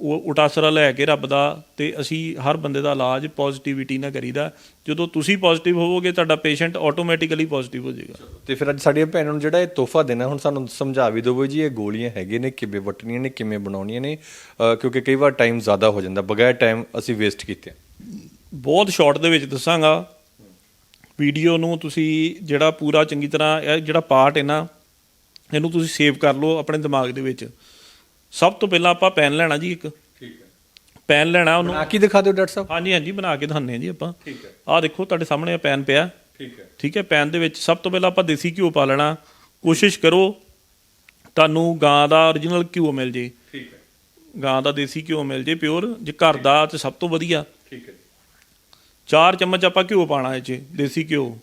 ਉਹ ਉਟਾਸਰਾ ਲੈ ਕੇ ਰੱਬ ਦਾ ਤੇ ਅਸੀਂ ਹਰ ਬੰਦੇ ਦਾ ਇਲਾਜ ਪੋਜ਼ਿਟਿਵਿਟੀ ਨਾਲ ਕਰੀਦਾ। ਜਦੋਂ ਤੁਸੀਂ ਪੋਜ਼ਿਟਿਵ ਹੋਵੋਗੇ ਤੁਹਾਡਾ ਪੇਸ਼ੈਂਟ ਆਟੋਮੈਟਿਕਲੀ ਪੋਜ਼ਿਟਿਵ ਹੋ ਜਾਏਗਾ। ਤੇ ਫਿਰ ਅੱਜ ਸਾਡੀਆਂ ਭੈਣਾਂ ਨੂੰ ਜਿਹੜਾ ਇਹ ਤੋਹਫਾ ਦੇਣਾ ਹੁਣ ਸਾਨੂੰ ਸਮਝਾ ਵੀ ਦਿਓ ਜੀ ਇਹ ਗੋਲੀਆਂ ਹੈਗੇ ਨੇ ਕਿਵੇਂ ਵਟਣੀਆਂ ਨੇ ਕਿਵੇਂ ਬਣਾਉਣੀਆਂ ਨੇ ਕਿਉਂਕਿ ਕਈ ਵਾਰ ਟਾਈਮ ਜ਼ਿਆਦਾ ਹੋ ਜਾਂਦਾ। ਬਗੈਰ ਟਾਈਮ ਅਸੀਂ ਵੇਸਟ ਕੀਤੇ। ਬਹੁਤ ਸ਼ਾਰਟ ਦੇ ਵਿੱਚ ਦੱਸਾਂਗਾ। ਵੀਡੀਓ ਨੂੰ ਤੁਸੀਂ ਜਿਹੜਾ ਪੂਰਾ ਚੰਗੀ ਤਰ੍ਹਾਂ ਇਹ ਜਿਹੜਾ ਪਾਰਟ ਹੈ ਨਾ ਇਹਨੂੰ ਤੁਸੀਂ ਸੇਵ ਕਰ ਲਓ ਆਪਣੇ ਦਿਮਾਗ ਦੇ ਵਿੱਚ। ਸਭ ਤੋਂ ਪਹਿਲਾਂ ਆਪਾਂ ਪੈਨ ਲੈਣਾ ਜੀ ਇੱਕ। ਠੀਕ ਹੈ। ਪੈਨ ਲੈਣਾ ਉਹਨੂੰ। ਬਣਾ ਕੇ ਦਿਖਾ ਦਿਓ ਡਾਕਟਰ ਸਾਹਿਬ। ਹਾਂਜੀ ਹਾਂਜੀ ਬਣਾ ਕੇ ਦਿਖਾਉਂਦੇ ਹਾਂ ਜੀ ਆਪਾਂ। ਠੀਕ ਹੈ। ਆਹ ਦੇਖੋ ਤੁਹਾਡੇ ਸਾਹਮਣੇ ਪੈਨ ਪਿਆ। ਠੀਕ ਹੈ। ਠੀਕ ਹੈ ਪੈਨ ਦੇ ਵਿੱਚ ਸਭ ਤੋਂ ਪਹਿਲਾਂ ਆਪਾਂ ਦੇਸੀ ਘਿਓ ਪਾ ਲੈਣਾ। ਕੋਸ਼ਿਸ਼ ਕਰੋ ਤੁਹਾਨੂੰ ਗਾਂ ਦਾ origignal ਘਿਓ ਮਿਲ ਜੇ। ਠੀਕ ਹੈ। ਗਾਂ ਦਾ ਦੇਸੀ ਘਿਓ ਮਿਲ ਜੇ ਪਿਓਰ ਜੇ ਘਰ ਦਾ ਤੇ ਸਭ ਤੋਂ ਵਧੀਆ। ਠੀਕ ਹੈ ਚਾਰ ਚਮਚ ਆਪਾਂ ਘਿਓ ਪਾਣਾ ਇਹ 'ਚ ਦੇਸੀ ਘਿਓ।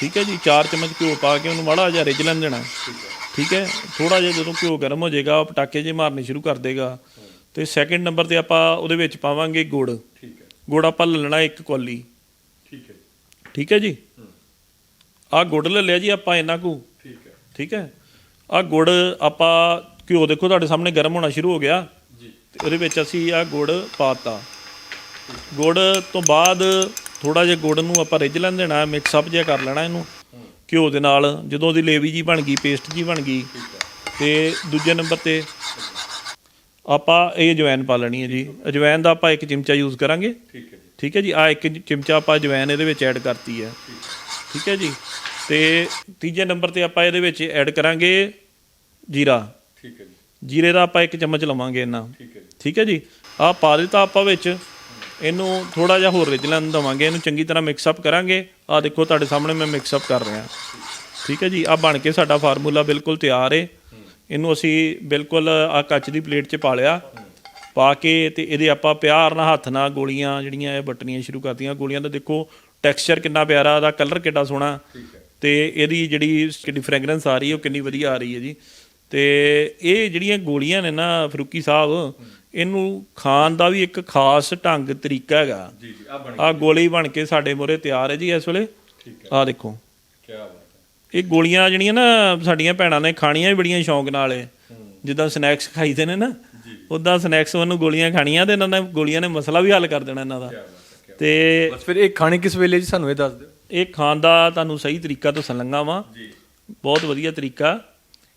ਠੀਕ ਹੈ ਜੀ ਚਾਰ ਚਮਚ ਘਿਓ ਪਾ ਕੇ ਉਹਨੂੰ ਮਾੜਾ ਜਿਹਾ ਰਿੱਝ ਲੈਣ ਦੇਣਾ। ਠੀਕ ਹੈ। ਠੀਕ ਹੈ ਥੋੜਾ ਜਿਹਾ ਜਦੋਂ ਘਿਓ ਗਰਮ ਹੋ ਜਾਏਗਾ ਪਟਾਕੇ ਜੇ ਮਾਰਨੇ ਸ਼ੁਰੂ ਕਰ ਦੇਗਾ। ਤੇ ਸੈਕਿੰਡ ਨੰਬਰ ਤੇ ਆਪਾਂ ਉਹਦੇ ਵਿੱਚ ਪਾਵਾਂਗੇ ਗੁੜ। ਠੀਕ ਹੈ। ਗੁੜ ਆਪਾਂ ਲੈਣਾ ਇੱਕ ਕੌਲੀ। ਠੀਕ ਹੈ। ਠੀਕ ਹੈ ਜੀ? ਆਹ ਗੁੜ ਲੈ ਲਿਆ ਜੀ ਆਪਾਂ ਇੰਨਾ ਕੁ। ਠੀਕ ਹੈ। ਠੀਕ ਹੈ? ਆਹ ਗੁੜ ਆਪਾਂ ਘਿਓ ਦੇਖੋ ਤੁਹਾਡੇ ਸਾਹਮਣੇ ਗਰਮ ਹੋਣਾ ਸ਼ੁਰੂ ਹੋ ਗਿਆ। ਜੀ। ਤੇ ਉਹਦੇ ਵਿੱਚ ਅਸੀਂ ਆਹ ਗੁੜ ਪਾਤਾ। ਗੁੜ ਤੋਂ ਬਾਅਦ ਥੋੜਾ ਜਿਹਾ ਗੁੜ ਨੂੰ ਆਪਾਂ ਰਿੱਝ ਲੈਣ ਦੇਣਾ ਮਿਕਸ ਅਪ ਜਿਹਾ ਕਰ ਲੈਣਾ ਇਹਨੂੰ। ਘਿਓ ਦੇ ਨਾਲ ਜਦੋਂ ਉਹਦੀ ਲੇਵੀ ਜੀ ਬਣ ਗਈ ਪੇਸਟ ਜੀ ਬਣ ਗਈ ਤੇ ਦੂਜੇ ਨੰਬਰ ਤੇ ਆਪਾਂ ਇਹ ਅਜਵਾਇਨ ਪਾ ਲੈਣੀ ਹੈ ਜੀ। ਅਜਵਾਇਨ ਦਾ ਆਪਾਂ ਇੱਕ ਚਮਚਾ ਯੂਜ਼ ਕਰਾਂਗੇ। ਠੀਕ ਹੈ ਜੀ। ਠੀਕ ਹੈ ਜੀ ਆ ਇੱਕ ਚਮਚਾ ਆਪਾਂ ਅਜਵਾਇਨ ਇਹਦੇ ਵਿੱਚ ਐਡ ਕਰਤੀ ਹੈ। ਠੀਕ ਹੈ। ਜੀ। ਤੇ ਤੀਜੇ ਨੰਬਰ ਤੇ ਆਪਾਂ ਇਹਦੇ ਵਿੱਚ ਐਡ ਕਰਾਂਗੇ ਜੀਰਾ। ਠੀਕ ਹੈ ਜੀ। ਜੀਰੇ ਦਾ ਆਪਾਂ ਇੱਕ ਚਮਚ ਲਵਾਂਗੇ ਇਹਨਾਂ ਠੀਕ ਹੈ ਜੀ। ਠੀਕ ਹੈ ਜੀ। ਆਹ ਪਾ ਦਿੱਤਾ ਆਪਾਂ ਵਿੱਚ। ਇਹਨੂੰ ਥੋੜਾ ਜਿਹਾ ਹੋਰ ਰਿੱਝ ਲੈਣ ਦੇਵਾਂਗੇ ਇਹਨੂੰ ਚੰਗੀ ਤਰ੍ਹਾਂ ਮਿਕਸ ਅਪ ਕਰਾਂਗੇ। ਆਹ ਦੇਖੋ ਤੁਹਾਡੇ ਸਾਹਮਣੇ ਮੈਂ ਮਿਕਸ ਅਪ ਕਰ ਰਿਹਾ। ਠੀਕ ਹੈ ਜੀ? ਆਹ ਬਣ ਕੇ ਸਾਡਾ ਫਾਰਮੂਲਾ ਬਿਲਕੁਲ ਤਿਆਰ ਹੈ ਇਹਨੂੰ ਅਸੀਂ ਬਿਲਕੁਲ ਆ ਕੱਚ ਦੀ ਪਲੇਟ 'ਚ ਪਾ ਲਿਆ। ਪਾ ਕੇ ਤੇ ਇਹਦੇ ਆਪਾਂ ਪਿਆਰ ਨਾਲ ਹੱਥ ਨਾਲ ਗੋਲੀਆਂ ਜਿਹੜੀਆਂ ਇਹ ਵੱਟਣੀਆਂ ਸ਼ੁਰੂ ਕਰਤੀਆਂ। ਗੋਲੀਆਂ ਦਾ ਦੇਖੋ ਟੈਕਸਚਰ ਕਿੰਨਾ ਪਿਆਰਾ ਉਹਦਾ ਕਲਰ ਕਿੰਨਾ ਸੋਹਣਾ। ਤੇ ਇਹਦੀ ਜਿਹੜੀ ਕਿੰਨੀ ਫ੍ਰੈਗਰੈਂਸ ਆ ਰਹੀ ਹੈ ਉਹ ਕਿੰਨੀ ਵਧੀਆ ਆ ਰਹੀ ਹੈ ਜੀ। ਤੇ ਇਹ ਜਿਹੜੀਆਂ ਗੋਲੀਆਂ ਨੇ ਨਾ ਫਰੂਕੀ ਸਾਹਿਬ ਇਹਨੂੰ ਖਾਣ ਦਾ ਵੀ ਇੱਕ ਖਾਸ ਢੰਗ ਤਰੀਕਾ ਹੈਗਾ। ਜੀ ਜੀ ਆ ਬਣ ਆ ਗੋਲੀ ਬਣ ਕੇ ਸਾਡੇ ਮੋਰੇ ਤਿਆਰ ਹੈ ਜੀ ਇਸ ਵੇਲੇ। ਠੀਕ ਆ ਦੇਖੋ। ਕੀ ਬਾਤ ਹੈ। ਇਹ ਗੋਲੀਆਂ ਜਿਹੜੀਆਂ ਨਾ ਸਾਡੀਆਂ ਭੈਣਾਂ ਨੇ ਖਾਣੀਆਂ ਵੀ ਬੜੀਆਂ ਸ਼ੌਂਕ ਨਾਲ ਏ। ਜਿੱਦਾਂ ਸਨੈਕਸ ਖਾਈਦੇ ਨੇ ਨਾ ਉਦਾਂ ਸਨੈਕਸ ਉਹਨੂੰ ਗੋਲੀਆਂ ਖਾਣੀਆਂ ਤੇ ਇਹਨਾਂ ਨੇ ਗੋਲੀਆਂ ਨੇ ਮਸਲਾ ਵੀ ਹੱਲ ਕਰ ਦੇਣਾ ਇਹਨਾਂ ਦਾ। ਤੇ ਬਸ ਫਿਰ ਇਹ ਖਾਣੇ ਕਿਸ ਵੇਲੇ ਜੀ ਸਾਨੂੰ ਇਹ ਦੱਸ ਦਿਓ। ਇਹ ਖਾਣ ਦਾ ਤੁਹਾਨੂੰ ਸਹੀ ਤਰੀਕਾ ਦੱਸਣ ਲੱਗਾ ਵਾਂ। ਜੀ। ਬਹੁਤ ਵਧੀਆ ਤਰੀਕਾ।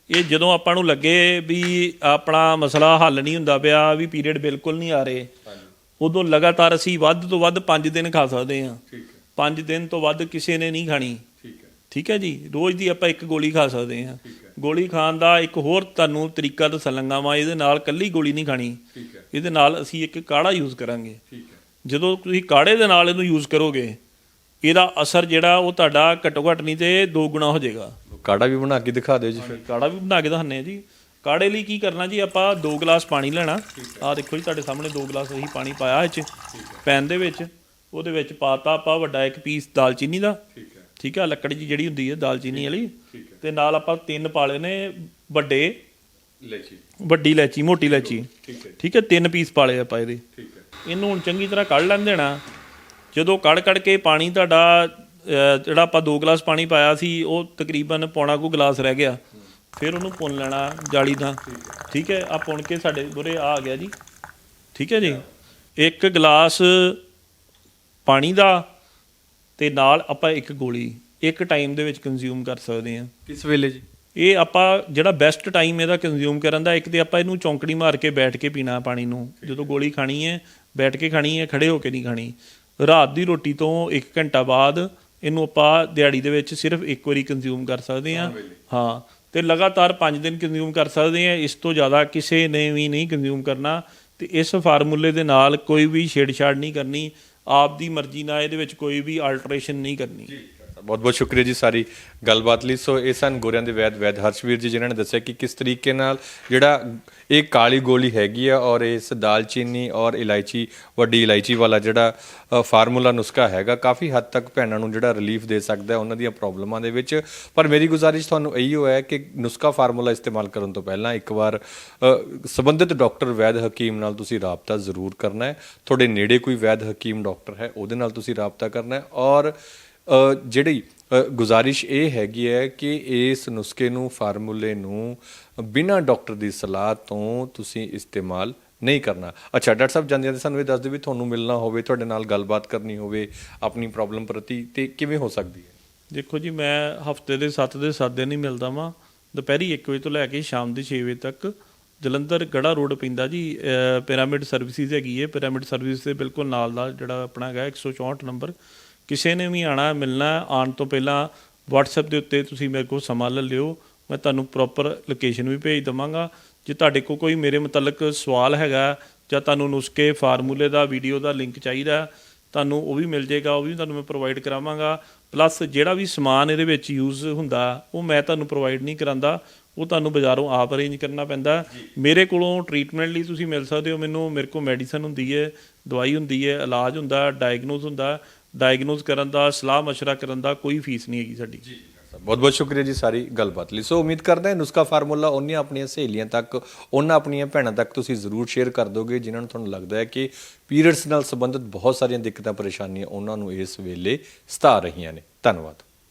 ਇਹ ਜਦੋਂ ਆਪਾਂ ਨੂੰ ਲੱਗੇ ਵੀ ਆਪਣਾ ਮਸਲਾ ਹੱਲ ਨਹੀਂ ਹੁੰਦਾ ਪਿਆ ਵੀ ਪੀਰੀਅਡ ਬਿਲਕੁਲ ਨਹੀਂ ਆ ਰਹੇ ਉਦੋਂ ਲਗਾਤਾਰ ਅਸੀਂ ਵੱਧ ਤੋਂ ਵੱਧ 5 ਦਿਨ ਖਾ ਸਕਦੇ ਹਾਂ। ਠੀਕ ਹੈ। 5 ਦਿਨ ਤੋਂ ਵੱਧ ਕਿਸੇ ਨੇ ਨਹੀਂ ਖਾਣੀ। ਠੀਕ ਹੈ। ਠੀਕ ਹੈ ਜੀ? ਰੋਜ਼ ਦੀ ਆਪਾਂ ਇੱਕ ਗੋਲੀ ਖਾ ਸਕਦੇ ਹਾਂ। ਗੋਲੀ ਖਾਣ ਦਾ ਇੱਕ ਹੋਰ ਤੁਹਾਨੂੰ ਤਰੀਕਾ ਦੱਸਣ ਲੱਗਾ ਵਾਂ ਇਹਦੇ ਨਾਲ ਕੱਲੀ ਗੋਲੀ ਨਹੀਂ ਖਾਣੀ। ਠੀਕ ਹੈ। ਇਹਦੇ ਨਾਲ ਅਸੀਂ ਇੱਕ ਕਾੜਾ ਯੂਜ਼ ਕਰਾਂਗੇ। ਠੀਕ ਹੈ। ਜਦੋਂ ਤੁਸੀਂ ਕਾੜੇ ਦੇ ਨਾਲ ਇਹਨੂੰ ਯੂਜ਼ ਕਰੋਗੇ ਇਹਦਾ ਅਸਰ ਜਿਹੜਾ ਉਹ ਤੁਹਾਡਾ ਘੱਟੋ ਘੱਟ ਨਹੀਂ ਤੇ ਦੋ ਗੁਣਾ ਹੋ ਜਾਏਗਾ। ਕਾੜਾ ਵੀ ਬਣਾ ਕੇ ਦਿਖਾ ਦਿਓ ਜੀ ਫਿਰ। ਕਾੜਾ ਵੀ ਬਣਾ ਕੇ ਦਿਖਾਉਂਦੇ ਆ ਜੀ। ਕਾੜੇ ਲਈ ਕੀ ਕਰਨਾ ਜੀ? ਆਪਾਂ 2 ਗਲਾਸ ਪਾਣੀ ਲੈਣਾ। ਆਹ ਦੇਖੋ ਜੀ ਤੁਹਾਡੇ ਸਾਹਮਣੇ 2 ਗਲਾਸ ਅਸੀਂ ਪਾਣੀ ਪਾਇਆ ਇਹ ਚ ਪੈਨ ਦੇ ਵਿੱਚ। ਉਹਦੇ ਵਿੱਚ ਪਾਤਾ ਆਪਾਂ ਵੱਡਾ ਇੱਕ ਪੀਸ ਦਾਲਚੀਨੀ ਦਾ। ਠੀਕ ਹੈ। ਠੀਕ ਆ ਲੱਕੜ ਜੀ ਜਿਹੜੀ ਹੁੰਦੀ ਹੈ ਦਾਲਚੀਨੀ ਵਾਲੀ। ਹੈ। ਤੇ ਨਾਲ ਆਪਾਂ ਤਿੰਨ ਪਾਲੇ ਨੇ ਵੱਡੇ ਲੈਚੀ ਵੱਡੀ ਇਲਾਇਚੀ ਮੋਟੀ ਹੈ। ਠੀਕ ਹੈ ਤਿੰਨ ਪੀਸ ਪਾਲੇ ਆਪਾਂ ਇਹਦੇ। ਠੀਕ ਹੈ। ਇਹਨੂੰ ਹੁਣ ਚੰਗੀ ਤਰ੍ਹਾਂ ਕੱਢ ਲੈਣ ਦੇਣਾ। ਜਦੋਂ ਕੱਢ ਕੱਢ ਕੇ ਪਾਣੀ ਤੁਹਾਡਾ ਜਿਹੜਾ ਆਪਾਂ 2 ਗਲਾਸ ਪਾਣੀ ਪਾਇਆ ਸੀ ਉਹ ਤਕਰੀਬਨ ਪੌਣਾ ਕੁ ਗਲਾਸ ਰਹਿ ਗਿਆ। ਫਿਰ ਉਹਨੂੰ ਪੁੰਨ ਲੈਣਾ ਜਾਲੀ ਦਾ ਠੀਕ ਹੈ? ਆ ਪੁੰਨ ਕੇ ਸਾਡੇ ਬੁਰੇ ਆ ਗਿਆ ਜੀ। ਠੀਕ ਹੈ ਜੀ? ਇੱਕ ਗਲਾਸ ਪਾਣੀ ਦਾ ਤੇ ਨਾਲ ਆਪਾਂ ਇੱਕ ਗੋਲੀ। ਇੱਕ ਟਾਈਮ ਦੇ ਵਿੱਚ ਕੰਜ਼ਿਊਮ ਕਰ ਸਕਦੇ ਹਾਂ। ਕਿਸ ਵੇਲੇ ਜੀ? ਇਹ ਆਪਾਂ ਜਿਹੜਾ ਬੈਸਟ ਟਾਈਮ ਇਹਦਾ ਕੰਜ਼ਿਊਮ ਕਰਨ ਦਾ ਇੱਕ ਤੇ ਆਪਾਂ ਇਹਨੂੰ ਚੌਂਕੜੀ ਮਾਰ ਕੇ ਬੈਠ ਕੇ ਪੀਣਾ ਪਾਣੀ ਨੂੰ। ਜਦੋਂ ਗੋਲੀ ਖਾਣੀ ਹੈ ਬੈਠ ਕੇ ਖਾਣੀ ਹੈ ਖੜੇ ਹੋ ਕੇ ਨਹੀਂ ਖਾਣੀ। ਰਾਤ ਦੀ ਰੋਟੀ ਤੋਂ 1 ਘੰਟਾ ਬਾਅਦ ਇਹਨੂੰ ਆਪਾਂ ਦਿਹਾੜੀ ਦੇ ਵਿੱਚ ਸਿਰਫ ਇੱਕ ਵਾਰੀ ਕੰਜ਼ਿਊਮ ਕਰ ਸਕਦੇ ਹਾਂ। ਹਾਂ ਤੇ ਲਗਾਤਾਰ 5 ਦਿਨ ਕੰਜ਼ਿਊਮ ਕਰ ਸਕਦੇ ਹਾਂ। ਇਸ ਤੋਂ ਜ਼ਿਆਦਾ ਕਿਸੇ ਨੇ ਵੀ ਨਹੀਂ ਕੰਜ਼ਿਊਮ ਕਰਨਾ। ਤੇ ਇਸ ਫਾਰਮੂਲੇ ਦੇ ਨਾਲ ਕੋਈ ਵੀ ਛੇੜਛਾੜ ਨਹੀਂ ਕਰਨੀ। ਆਪ ਦੀ ਮਰਜ਼ੀ ਨਾਲ ਇਹਦੇ ਵਿੱਚ ਕੋਈ ਵੀ ਆਲਟਰੇਸ਼ਨ ਨਹੀਂ ਕਰਨੀ। ਬਹੁਤ ਬਹੁਤ ਸ਼ੁਕਰੀਆ ਜੀ ਸਾਰੀ ਗੱਲਬਾਤ ਲਈ। ਸੋ ਇਹ ਸਨ ਗੋਰਿਆਂ ਦੇ ਵੈਦ ਵੈਦ ਹਰਸ਼ਵੀਰ ਜੀ ਜਿਨ੍ਹਾਂ ਨੇ ਦੱਸਿਆ ਕਿ ਕਿਸ ਤਰੀਕੇ ਨਾਲ ਜਿਹੜਾ ਇਹ ਕਾਲੀ ਗੋਲੀ ਹੈਗੀ ਆ ਔਰ ਇਸ ਦਾਲਚੀਨੀ ਔਰ ਇਲਾਇਚੀ, ਵੱਡੀ ਇਲਾਇਚੀ ਵਾਲਾ ਜਿਹੜਾ ਫਾਰਮੂਲਾ ਨੁਸਖਾ ਹੈਗਾ, ਕਾਫੀ ਹੱਦ ਤੱਕ ਭੈਣਾਂ ਨੂੰ ਜਿਹੜਾ ਰਿਲੀਫ ਦੇ ਸਕਦਾ ਹੈ ਉਹਨਾਂ ਦੀਆਂ ਪ੍ਰੋਬਲਮਾਂ ਦੇ ਵਿੱਚ। ਪਰ ਮੇਰੀ ਗੁਜ਼ਾਰਿਸ਼ ਤੁਹਾਨੂੰ ਇਹੀ ਹੋਇਆ ਕਿ ਨੁਸਖਾ ਫਾਰਮੂਲਾ ਇਸਤੇਮਾਲ ਕਰਨ ਤੋਂ ਪਹਿਲਾਂ ਇੱਕ ਵਾਰ ਸੰਬੰਧਿਤ ਡਾਕਟਰ ਵੈਦ ਹਕੀਮ ਨਾਲ ਤੁਸੀਂ ਰਾਬਤਾ ਜ਼ਰੂਰ ਕਰਨਾ ਹੈ। ਤੁਹਾਡੇ ਨੇੜੇ ਕੋਈ ਵੈਦ ਹਕੀਮ ਡਾਕਟਰ ਹੈ, ਉਹਦੇ ਨਾਲ ਤੁਸੀਂ ਰਾਬਤਾ ਕਰਨਾ ਹੈ ਔਰ ਜਿਹੜੀ ਗੁਜ਼ਾਰਿਸ਼ ਇਹ ਹੈਗੀ ਹੈ ਕਿ ਇਸ ਨੁਸਖੇ ਨੂੰ, ਫਾਰਮੂਲੇ ਨੂੰ ਬਿਨਾਂ ਡਾਕਟਰ ਦੀ ਸਲਾਹ ਤੋਂ ਤੁਸੀਂ ਇਸਤੇਮਾਲ ਨਹੀਂ ਕਰਨਾ। ਅੱਛਾ, ਡਾਕਟਰ ਸਾਹਿਬ ਜਾਂਦੇ ਜਾਂਦੇ ਸਾਨੂੰ ਇਹ ਦੱਸ ਦਿਓ ਵੀ ਤੁਹਾਨੂੰ ਮਿਲਣਾ ਹੋਵੇ, ਤੁਹਾਡੇ ਨਾਲ ਗੱਲਬਾਤ ਕਰਨੀ ਹੋਵੇ, ਆਪਣੀ ਪ੍ਰੋਬਲਮ ਪ੍ਰਤੀ, ਤੇ ਕਿਵੇਂ ਹੋ ਸਕਦੀ ਹੈ? ਦੇਖੋ ਜੀ, ਮੈਂ ਹਫ਼ਤੇ ਦੇ 7 ਦੇ 7 ਦਿਨ ਹੀ ਮਿਲਦਾ ਵਾਂ। ਦੁਪਹਿਰੀ 1 ਵਜੇ ਤੋਂ ਲੈ ਕੇ ਸ਼ਾਮ ਦੇ 6 ਵਜੇ ਤੱਕ ਜਲੰਧਰ ਗੜਾ ਰੋਡ ਪੈਂਦਾ ਜੀ ਪਿਰਾਮਿਡ ਸਰਵਿਸਿਜ਼ ਹੈਗੀ ਹੈ ਪਿਰਾਮਿਡ ਸਰਵਿਸ ਦੇ ਬਿਲਕੁਲ ਨਾਲ ਦਾ ਜਿਹੜਾ ਆਪਣਾ ਹੈਗਾ 164 ਨੰਬਰ। ਕਿਸੇ ਨੇ ਵੀ ਆਣਾ ਮਿਲਣਾ ਆਉਣ ਤੋਂ ਪਹਿਲਾਂ WhatsApp ਦੇ ਉੱਤੇ ਤੁਸੀਂ ਮੇਰੇ ਕੋਲ ਸਮਾਂ ਲੈ ਲਿਓ। ਮੈਂ ਤੁਹਾਨੂੰ ਪ੍ਰੋਪਰ ਲੋਕੇਸ਼ਨ ਵੀ ਭੇਜ ਦਵਾਂਗਾ। ਜੇ ਤੁਹਾਡੇ ਕੋਲ ਕੋਈ ਮੇਰੇ ਮੁਤਲਕ ਸਵਾਲ ਹੈਗਾ ਜਾਂ ਤੁਹਾਨੂੰ ਨੁਸਖੇ ਫਾਰਮੂਲੇ ਦਾ ਵੀਡੀਓ ਦਾ ਲਿੰਕ ਚਾਹੀਦਾ ਤੁਹਾਨੂੰ ਉਹ ਵੀ ਮਿਲ ਜਾਏਗਾ ਉਹ ਵੀ ਤੁਹਾਨੂੰ ਮੈਂ ਪ੍ਰੋਵਾਈਡ ਕਰਾਵਾਂਗਾ। ਪਲੱਸ ਜਿਹੜਾ ਵੀ ਸਮਾਨ ਇਹਦੇ ਵਿੱਚ ਯੂਜ਼ ਹੁੰਦਾ ਉਹ ਮੈਂ ਤੁਹਾਨੂੰ ਪ੍ਰੋਵਾਈਡ ਨਹੀਂ ਕਰਾਂਦਾ। ਉਹ ਤੁਹਾਨੂੰ ਬਾਜ਼ਾਰੋਂ ਆਪ ਅਰੇਂਜ ਕਰਨਾ ਪੈਂਦਾ। ਮੇਰੇ ਕੋਲੋਂ ਟ੍ਰੀਟਮੈਂਟ ਲਈ ਤੁਸੀਂ ਮਿਲ ਸਕਦੇ ਹੋ। ਮੈਨੂੰ ਮੇਰੇ ਕੋਲ ਮੈਡੀਸਨ ਹੁੰਦੀ ਹੈ ਦਵਾਈ ਹੁੰਦੀ ਹੈ ਇਲਾਜ ਹੁੰਦਾ ਡਾਇਗਨੋਸ ਹੁੰਦਾ। ਡਾਇਗਨੋਸ ਕਰਨ ਦਾ ਸਲਾਹ مشورہ ਕਰਨ ਦਾ ਕੋਈ ਫੀਸ ਨਹੀਂ ਹੈਗੀ ਸਾਡੀ ਬਹੁਤ ਬਹੁਤ ਸ਼ੁਕਰੀਆ ਜੀ ਸਾਰੀ ਗੱਲਬਾਤ ਲਈ ਸੋ ਉਮੀਦ ਕਰਦਾ ਹਾਂ ਨੁਸਖਾ ਫਾਰਮੂਲਾ ਉਹਨੀਆਂ ਆਪਣੀਆਂ ਸਹੇਲੀਆਂ ਤੱਕ ਉਹਨਾਂ ਆਪਣੀਆਂ ਭੈਣਾਂ ਤੱਕ ਤੁਸੀਂ ਜ਼ਰੂਰ ਸ਼ੇਅਰ ਕਰ ਦੋਗੇ ਜਿਨ੍ਹਾਂ ਨੂੰ ਤੁਹਾਨੂੰ ਲੱਗਦਾ ਹੈ ਕਿ ਪੀਰੀਅਡਸ ਨਾਲ ਸੰਬੰਧਿਤ ਬਹੁਤ ਸਾਰੀਆਂ ਦਿੱਕਤਾਂ ਪਰੇਸ਼ਾਨੀਆਂ ਉਹਨਾਂ ਨੂੰ ਇਸ ਵੇਲੇ ਸਤਾ ਰਹੀਆਂ ਨੇ ਧੰਨਵਾਦ